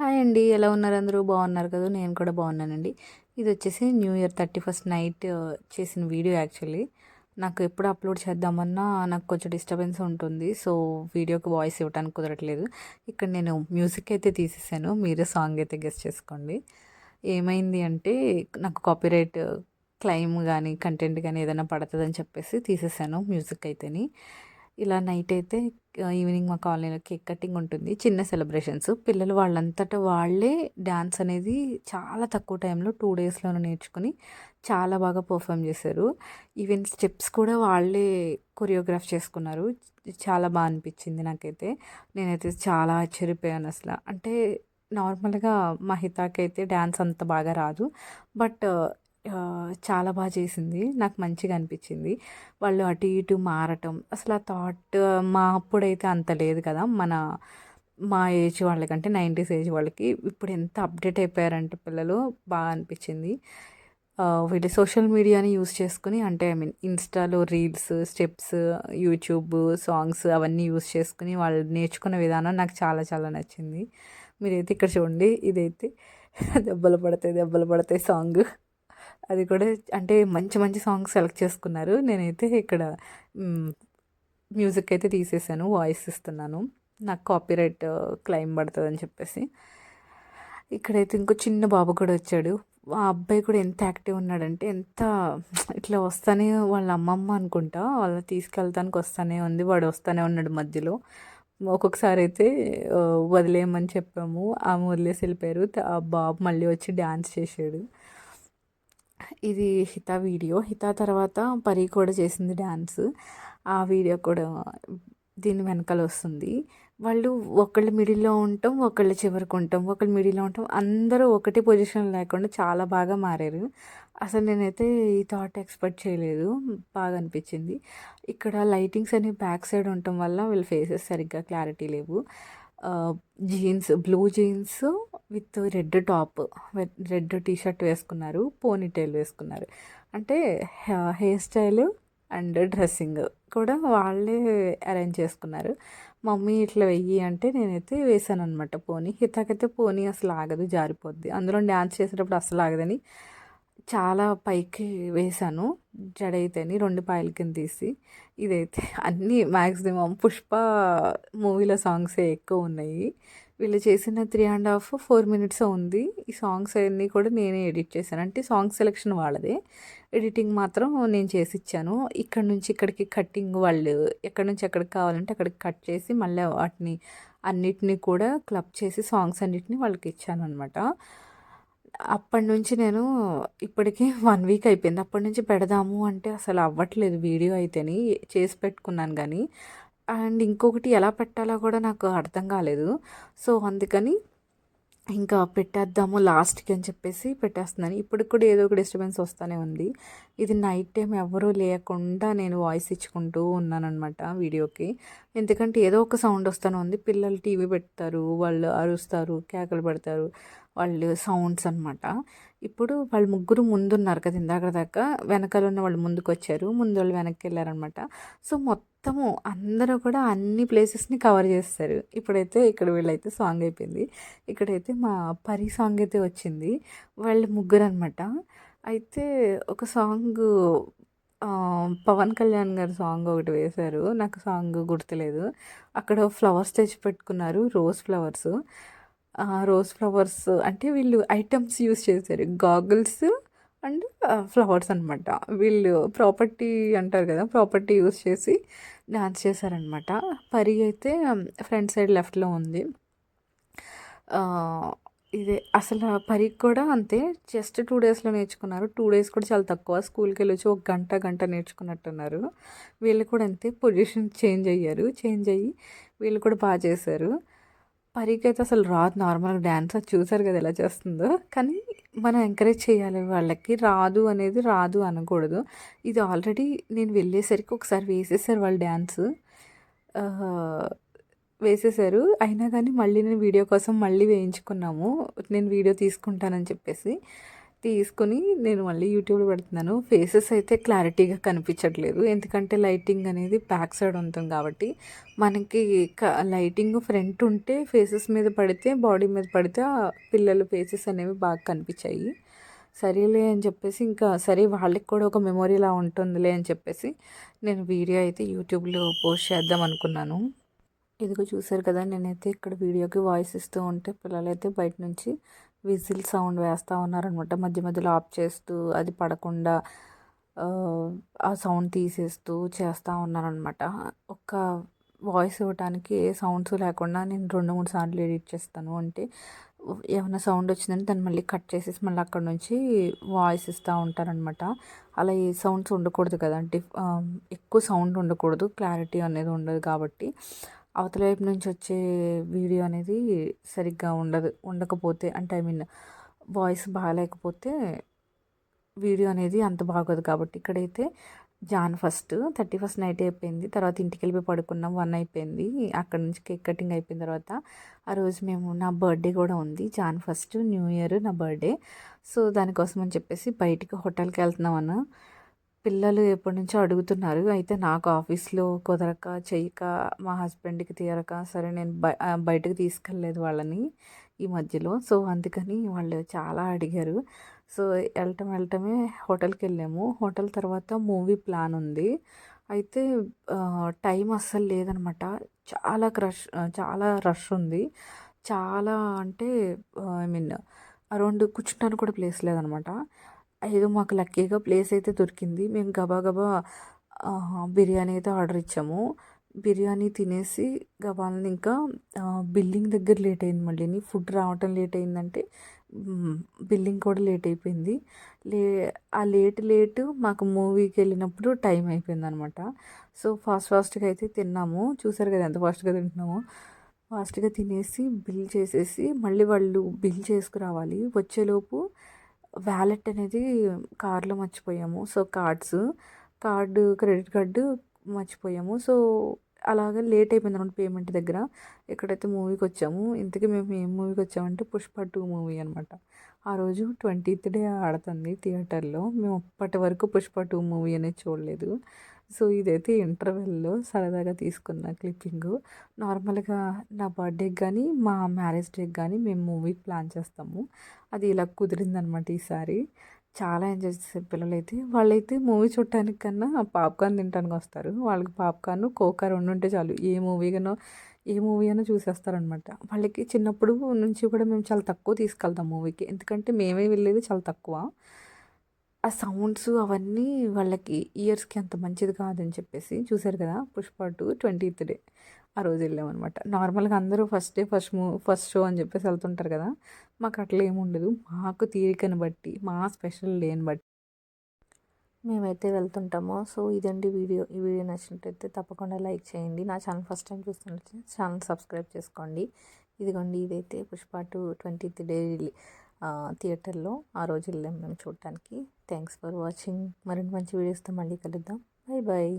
Hi అండి. ఎలా ఉన్నారు అందరూ? బాగున్నారు కదా? నేను కూడా బాగున్నానండి. ఇది వచ్చేసి new year thirty first night చేసిన వీడియో యాక్చువల్లీ. నాకు ఎప్పుడు అప్లోడ్ చేద్దామన్నా నాకు కొంచెం డిస్టర్బెన్స్ ఉంటుంది. సో వీడియోకి వాయిస్ ఇవ్వడానికి కుదరట్లేదు. ఇక్కడ నేను మ్యూజిక్ అయితే తీసేసాను. మీరే సాంగ్ అయితే గెస్ట్ చేసుకోండి. ఏమైంది అంటే నాకు కాపీరైట్ క్లైమ్ కానీ కంటెంట్ కానీ ఏదైనా పడుతుందని చెప్పేసి తీసేసాను మ్యూజిక్ అయితేని. ఇలా నైట్ అయితే ఈవినింగ్ మా కాలనీలో కేక్ కటింగ్ ఉంటుంది. చిన్న సెలబ్రేషన్స్. పిల్లలు వాళ్ళంతటా వాళ్ళే డ్యాన్స్ అనేది చాలా తక్కువ టైంలో టూ డేస్లోనే నేర్చుకుని చాలా బాగా పర్ఫామ్ చేశారు. ఈవెన్ స్టెప్స్ కూడా వాళ్ళే కొరియోగ్రాఫ్ చేసుకున్నారు. చాలా బాగా అనిపించింది నాకైతే. నేనైతే చాలా ఆశ్చర్యపోయాను అసలు. అంటే నార్మల్గా మహితాకైతే డ్యాన్స్ అంత బాగా రాదు. బట్ చాలా బాగా చేసింది. నాకు మంచిగా అనిపించింది. వాళ్ళు అటు ఇటు మారటం. అసలు ఆ థాట్ మా అప్పుడైతే అంత లేదు కదా. మన మా ఏజ్ వాళ్ళకంటే నైంటీస్ ఏజ్ వాళ్ళకి ఇప్పుడు ఎంత అప్డేట్ అయిపోయారంటే పిల్లలు బాగా అనిపించింది. వీళ్ళు సోషల్ మీడియాని యూస్ చేసుకుని అంటే ఐ మీన్ ఇన్స్టాలో రీల్స్ స్టెప్స్ యూట్యూబ్ సాంగ్స్ అవన్నీ యూస్ చేసుకుని వాళ్ళు నేర్చుకున్న విధానం నాకు చాలా చాలా నచ్చింది. మీరైతే ఇక్కడ చూడండి. ఇదైతే దెబ్బలు పడతాయి దెబ్బలు పడతాయి సాంగ్. అది కూడా అంటే మంచి మంచి సాంగ్స్ సెలెక్ట్ చేసుకున్నారు. నేనైతే ఇక్కడ మ్యూజిక్ అయితే తీసేసాను వాయిస్ ఇస్తున్నాను. నాకు కాపీరైట్ క్లైమ్ uh, పడుతుందని చెప్పేసి. ఇక్కడైతే ఇంకో చిన్న బాబు కూడా వచ్చాడు. ఆ అబ్బాయి కూడా ఎంత యాక్టివ్ ఉన్నాడంటే ఎంత ఇట్లా వస్తానే వాళ్ళ అమ్మమ్మ అనుకుంటా. వాళ్ళ తీసుకెళ్తానికి వస్తానే ఉంది వాడు వస్తానే ఉన్నాడు మధ్యలో. ఒక్కొక్కసారి అయితే uh, వదిలేయమని చెప్పాము. ఆమె వదిలేసి వెళ్ళిపోయారు. ఆ బాబు మళ్ళీ వచ్చి డ్యాన్స్ చేశాడు. ఇది హిత వీడియో. హిత తర్వాత పరి కూడా చేసింది డ్యాన్స్ ఆ వీడియో కూడా దీని వెనకాల వస్తుంది. వాళ్ళు ఒకళ్ళు మిడిల్లో ఉంటాం ఒకళ్ళు చివరికి ఉంటాం ఒకళ్ళు మిడిల్లో ఉంటాం. అందరూ ఒకటే పొజిషన్ లేకుండా చాలా బాగా మారారు. అసలు నేనైతే ఈ థాట్ ఎక్స్పెక్ట్ చేయలేదు. బాగా అనిపించింది. ఇక్కడ లైటింగ్స్ అనేవి బ్యాక్ సైడ్ ఉండటం వల్ల వీళ్ళ ఫేసెస్ సరిగ్గా క్లారిటీ లేవు. Jeans blue jeans with red top red t-shirt వేసుకున్నారు పోనీ టైల్ వేసుకున్నారు. అంటే హెయిర్ స్టైల్ అండ్ డ్రెస్సింగ్ కూడా వాళ్ళే అరేంజ్ చేసుకున్నారు. మమ్మీ ఇట్లా వెయ్యి అంటే నేనైతే వేసాను అనమాట పోనీ. హితాకైతే పోనీ అసలు ఆగదు జారిపోద్ది. అందులో డ్యాన్స్ చేసేటప్పుడు అసలు ఆగదని చాలా పైకి వేశాను. జడైతేని రెండు పాయల కింద తీసి. ఇదైతే అన్నీ మ్యాక్సిమం పుష్ప మూవీలో సాంగ్సే ఎక్కువ ఉన్నాయి. వీళ్ళు చేసిన three and half four minutes ఉంది. ఈ సాంగ్స్ అన్నీ కూడా నేనే ఎడిట్ చేశాను. అంటే సాంగ్ సెలెక్షన్ వాళ్ళదే. ఎడిటింగ్ మాత్రం నేను చేసి ఇచ్చాను. ఇక్కడ నుంచి ఇక్కడికి కట్టింగ్ వాళ్ళు ఎక్కడి నుంచి ఎక్కడికి కావాలంటే అక్కడికి కట్ చేసి మళ్ళీ వాటిని అన్నిటినీ కూడా క్లబ్ చేసి సాంగ్స్ అన్నిటిని వాళ్ళకి ఇచ్చాను అనమాట అప్పటి నుంచి నేను ఇప్పటికి వన్ వీక్ అయిపోయింది. అప్పటి నుంచి పెడదాము అంటే అసలు అవ్వట్లేదు వీడియో అయితేని చేసి పెట్టుకున్నాను కానీ. అండ్ ఇంకొకటి ఎలా పెట్టాలో కూడా నాకు అర్థం కాలేదు. సో అందుకని ఇంకా పెట్టేద్దాము లాస్ట్కి అని చెప్పేసి పెట్టేస్తున్నాను. ఇప్పటికి కూడా ఏదో ఒక డిస్టర్బెన్స్ వస్తూనే ఉంది. ఇది నైట్ టైం ఎవరూ లేకుండా నేను వాయిస్ ఇచ్చుకుంటూ ఉన్నానమాట వీడియోకి. ఎందుకంటే ఏదో ఒక సౌండ్ వస్తూనే ఉంది. పిల్లలు టీవీ పెడతారు వాళ్ళు అరుస్తారు కేకలు పెడతారు వాళ్ళు సౌండ్స్ అనమాట ఇప్పుడు వాళ్ళు ముగ్గురు ముందున్నారు కదా ఇందాక దాకా. వెనకాల ఉన్న వాళ్ళు ముందుకు వచ్చారు ముందు వాళ్ళు వెనక్కి వెళ్ళారనమాట సో మొత్తం మొత్తము అందరూ కూడా అన్ని ప్లేసెస్ని కవర్ చేస్తారు. ఇప్పుడైతే ఇక్కడ వీళ్ళైతే సాంగ్ అయిపోయింది. ఇక్కడైతే మా పరి సాంగ్ అయితే వచ్చింది. వాళ్ళు ముగ్గురు అనమాట అయితే ఒక సాంగ్ పవన్ కళ్యాణ్ గారి సాంగ్ ఒకటి వేశారు. నాకు సాంగ్ గుర్తులేదు. అక్కడ ఫ్లవర్స్ తెచ్చి పెట్టుకున్నారు రోజ్ ఫ్లవర్స్. రోజ్ ఫ్లవర్స్ అంటే వీళ్ళు ఐటమ్స్ యూస్ చేశారు. గాగుల్స్ అండ్ ఫ్లవర్స్ అనమాట వీళ్ళు ప్రాపర్టీ అంటారు కదా ప్రాపర్టీ యూస్ చేసి డ్యాన్స్ చేశారనమాట పరి అయితే ఫ్రంట్ సైడ్ లెఫ్ట్లో ఉంది. ఇదే అసలు పరి కూడా అంతే జస్ట్ టూ డేస్లో నేర్చుకున్నారు. టూ డేస్ కూడా చాలా తక్కువ. స్కూల్కి వెళ్ళి వచ్చి ఒక గంట గంట నేర్చుకున్నట్టున్నారు. వీళ్ళు కూడా అంతే పొజిషన్ చేంజ్ అయ్యారు. చేంజ్ అయ్యి వీళ్ళు కూడా బాగా చేశారు. పరికి అయితే అసలు రాదు. నార్మల్గా డ్యాన్స్ చూసారు కదా ఎలా చేస్తుందో. కానీ మనం ఎంకరేజ్ చేయాలి వాళ్ళకి. రాదు అనేది రాదు అనకూడదు. ఇది ఆల్రెడీ నేను వెళ్ళేసరికి ఒకసారి వేసేసారు వాళ్ళు డ్యాన్స్ వేసేసారు. అయినా కానీ మళ్ళీ నేను వీడియో కోసం మళ్ళీ వేయించుకున్నాము. నేను వీడియో తీసుకుంటానని చెప్పేసి. తీసుకొని నేను మళ్ళీ యూట్యూబ్లో పెడుతున్నాను. ఫేసెస్ అయితే క్లారిటీగా కనిపించట్లేదు. ఎందుకంటే లైటింగ్ అనేది బ్యాక్ సైడ్ ఉంటుంది కాబట్టి మనకి లైటింగ్ ఫ్రంట్ ఉంటే ఫేసెస్ మీద పడితే బాడీ మీద పడితే పిల్లల ఫేసెస్ అనేవి బాగా కనిపించాయి. సరేలే అని చెప్పేసి ఇంకా సరే వాళ్ళకి కూడా ఒక మెమొరీలా ఉంటుందిలే అని చెప్పేసి నేను వీడియో అయితే యూట్యూబ్లో పోస్ట్ చేద్దాం అనుకున్నాను. ఇదిగో చూసారు కదా నేనైతే ఇక్కడ వీడియోకి వాయిస్ ఇస్తూ ఉంటే పిల్లలైతే బయట నుంచి విజిల్ సౌండ్ వేస్తూ ఉన్నారనమాట. మధ్య మధ్యలో ఆఫ్ చేస్తూ అది పడకుండా ఆ సౌండ్ తీసేస్తూ చేస్తూ ఉన్నారనమాట. ఒక వాయిస్ ఇవ్వడానికి ఏ సౌండ్స్ లేకుండా నేను రెండు మూడు సార్లు ఎడిట్ చేస్తాను. అంటే ఏమైనా సౌండ్ వచ్చిందంటే దాన్ని మళ్ళీ కట్ చేసేసి మళ్ళీ అక్కడ నుంచి వాయిస్ ఇస్తూ ఉంటారనమాట. అలా ఏ సౌండ్స్ ఉండకూడదు కదా. అంటే ఎక్కువ సౌండ్ ఉండకూడదు. క్లారిటీ అనేది ఉండదు కాబట్టి. అవతల వైపు నుంచి వచ్చే వీడియో అనేది సరిగ్గా ఉండదు ఉండకపోతే అంటే ఐ మీన్ వాయిస్ బాగాలేకపోతే వీడియో అనేది అంత బాగోదు. కాబట్టి ఇక్కడైతే Jan first thirty first night అయిపోయింది. తర్వాత ఇంటికి వెళ్ళిపోయి పడుకున్నాం వన్ అయిపోయింది. అక్కడ నుంచి కేక్ కటింగ్ అయిపోయిన తర్వాత ఆ రోజు మేము నా బర్త్డే కూడా ఉంది. జాన్ ఫస్ట్ న్యూ ఇయర్ నా బర్త్డే. సో దానికోసం అని చెప్పేసి బయటికి హోటల్కి వెళ్తున్నాం అన్న. పిల్లలు ఎప్పటి నుంచో అడుగుతున్నారు. అయితే నాకు ఆఫీస్లో కుదరక చెయ్యక మా హస్బెండ్కి తీరక సరే నేను బయటకు తీసుకెళ్ళలేదు వాళ్ళని ఈ మధ్యలో. సో అందుకని వాళ్ళు చాలా అడిగారు. సో వెళ్ళటం వెళ్ళటమే హోటల్కి వెళ్ళాము. హోటల్ తర్వాత మూవీ ప్లాన్ ఉంది. అయితే టైం అస్సలు లేదనమాట. చాలా క్రష్ చాలా రష్ ఉంది. చాలా అంటే ఐ మీన్ అరౌండ్ కూర్చుంటానికి కూడా ప్లేస్ లేదనమాట. ఏదో మాకు లక్కీగా ప్లేస్ అయితే దొరికింది. మేము గబాగబా బిర్యానీ అయితే ఆర్డర్ ఇచ్చాము. బిర్యానీ తినేసి గబాలని ఇంకా బిల్లింగ్ దగ్గర లేట్ అయింది మళ్ళీ. ఫుడ్ రావటం లేట్ అయిందంటే బిల్లింగ్ కూడా లేట్ అయిపోయింది. లే ఆ లేట్ లేట్ మాకు మూవీకి వెళ్ళినప్పుడు టైం అయిపోయింది అనమాట సో ఫాస్ట్ ఫాస్ట్గా అయితే తిన్నాము. చూసారు కదా ఎంత ఫాస్ట్గా తింటున్నామో. ఫాస్ట్గా తినేసి బిల్ చేసేసి మళ్ళీ వాళ్ళు బిల్ చేసుకురావాలి. వచ్చేలోపు వ్యాలెట్ అనేది కార్లో మర్చిపోయాము. So cards. Card credit card మర్చిపోయాము. So అలాగే లేట్ అయిపోయింది అనమాట పేమెంట్ దగ్గర. ఎక్కడైతే మూవీకి వచ్చాము ఇంతకీ మేము ఏం మూవీకి వచ్చామంటే పుష్ప టూ మూవీ అనమాట ఆ రోజు ట్వంటీత్ డే ఆడుతుంది థియేటర్లో. మేము అప్పటి వరకు పుష్ప టూ మూవీ అనేది చూడలేదు. సో ఇదైతే ఇంటర్వెల్లో సరదాగా తీసుకున్న క్లిప్పింగ్. నార్మల్గా నా బర్త్డేకి కానీ మా మ్యారేజ్ డేకి కానీ మేము మూవీ ప్లాన్ చేస్తాము. అది ఇలా కుదిరిందనమాట ఈసారి. చాలా ఎంజాయ్ చేసే పిల్లలైతే వాళ్ళైతే మూవీ చూడటానికి కన్నా పాప్కార్న్ తినడానికి వస్తారు. వాళ్ళకి పాప్కార్న్ కోకా రెండు ఉంటే చాలు. ఏ మూవీగానో ఏ మూవీ అయినా చూసేస్తారనమాట. వాళ్ళకి చిన్నప్పుడు నుంచి కూడా మేము చాలా తక్కువ తీసుకెళ్తాం మూవీకి. ఎందుకంటే మేమే వెళ్ళేది చాలా తక్కువ. ఆ సౌండ్స్ అవన్నీ వాళ్ళకి ఇయర్స్కి అంత మంచిది కాదని చెప్పేసి చూశారు కదా పుష్ప టూ ట్వంటీత్ డే. ఆ రోజు వెళ్ళామన్నమాట. నార్మల్గా అందరూ ఫస్ట్ డే ఫస్ట్ మూ ఫస్ట్ షో అని చెప్పేసి వెళ్తుంటారు కదా మాకు అట్లా ఏముండదు మాకు తీరికను బట్టి మా స్పెషల్ డేని బట్టి మేమైతే వెళ్తుంటాము. సో ఇదండి వీడియో. ఈ వీడియో నచ్చినట్టయితే తప్పకుండా లైక్ చేయండి. నా ఛానల్ ఫస్ట్ టైం చూస్తున్నట్టు ఛానల్ సబ్స్క్రైబ్ చేసుకోండి. ఇదిగోండి ఇదైతే పుష్ప టూ ట్వంటీత్ డే థియేటర్లో ఆ రోజు వెళ్ళాం మేము చూడటానికి. Thanks for watching. మరిన్ని మంచి వీడియోస్తో మళ్ళీ కలుద్దాం. Bye bye